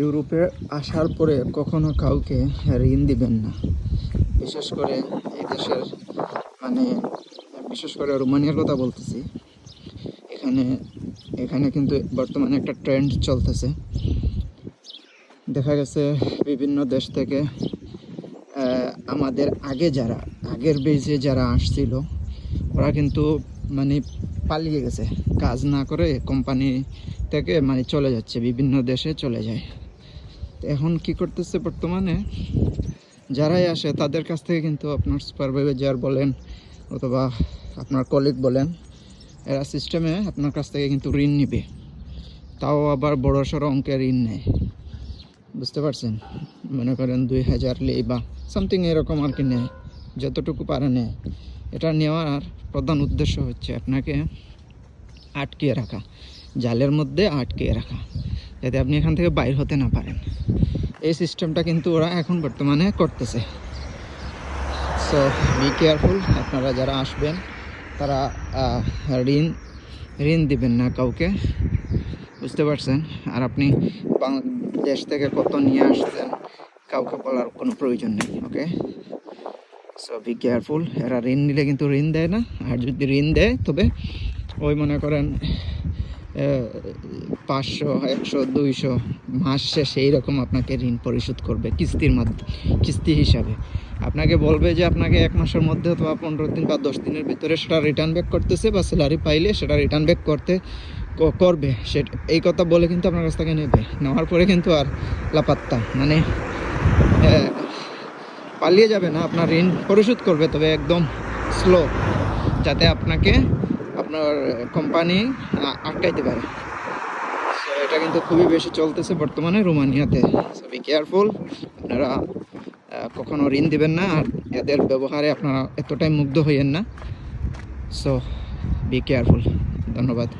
ইউরোপে আসার পরে কখনো কাউকে ঋণ দিবেন না। বিশেষ করে এই দেশের মানে বিশেষ করে রোমানিয়ার কথা বলতেছি। এখানে এখানে কিন্তু বর্তমানে একটা ট্রেন্ড চলতেছে। দেখা গেছে বিভিন্ন দেশ থেকে আমাদের আগে যারা, আগের বেজে যারা আসছিল, ওরা কিন্তু মানে পালিয়ে গেছে। কাজ না করে কোম্পানি থেকে মানে চলে যাচ্ছে, বিভিন্ন দেশে চলে যায়। এখন কি করতেছে বর্তমানে? যারাই আসে, তাদের কাছ থেকে কিন্তু আপনার সুপারভাইজার বলেন অথবা আপনার কলিগ বলেন, এরা সিস্টেমে আপনার কাছ থেকে কিন্তু ঋণ নিবে। তাও আবার বড় সড়ো অঙ্কের ঋণ নেয়। বুঝতে পারছেন? মনে করেন দুই হাজার লেই বা সামথিং এরকম আর কি নেয়, যতটুকু পারে নেয়। এটা নেওয়ার প্রধান উদ্দেশ্য হচ্ছে আপনাকে আটকিয়ে রাখা, জালের মধ্যে আটকিয়ে রাখা। যাতে আপনি এখান থেকে বাইর হতে না পারেন। এই সিস্টেমটা কিন্তু ওরা এখন বর্তমানে করতেছে। সো বি কেয়ারফুল আপনারা যারা আসবেন, তারা ঋণ ঋণ দিবেন না কাউকে। বুঝতে পারছেন? আর আপনি বাংলাদেশ থেকে কত নিয়ে আসছেন, কাউকে বলার কোনো প্রয়োজন নেই, ওকে? সো বি কেয়ারফুল এরা ঋণ নিলে কিন্তু ঋণ দেয় না। আর যদি ঋণ দেয়, তবে ওই মনে করেন পাঁচশো, একশো, দুইশো মাস শেষে এইরকম আপনাকে ঋণ পরিশোধ করবে কিস্তির মাধ্যমে, কিস্তি হিসাবে। আপনাকে বলবে যে আপনাকে এক মাসের মধ্যে অথবা পনেরো দিন বা দশ দিনের ভিতরে সেটা রিটার্ন ব্যাক করতেছে বা স্যালারি পাইলে সেটা রিটার্ন ব্যাক করতে করবে। সেটা এই কথা বলে কিন্তু আপনার কাছ থেকে নেবে। নেওয়ার পরে কিন্তু আর লাপাত্তা। মানে পালিয়ে যাবে না। আপনার ঋণ পরিশোধ করবে, তবে একদম স্লো যাতে আপনাকে আপনার কোম্পানি আটকাইতে পারে। এটা কিন্তু খুবই বেশি চলতেছে বর্তমানে রোমানিয়াতে। সো বি কেয়ারফুল আপনারা কখনো ঋণ দিবেন না, আর এদের ব্যবহারে আপনারা এতটাই মুগ্ধ হইয়েন না। সো বি কেয়ারফুল ধন্যবাদ।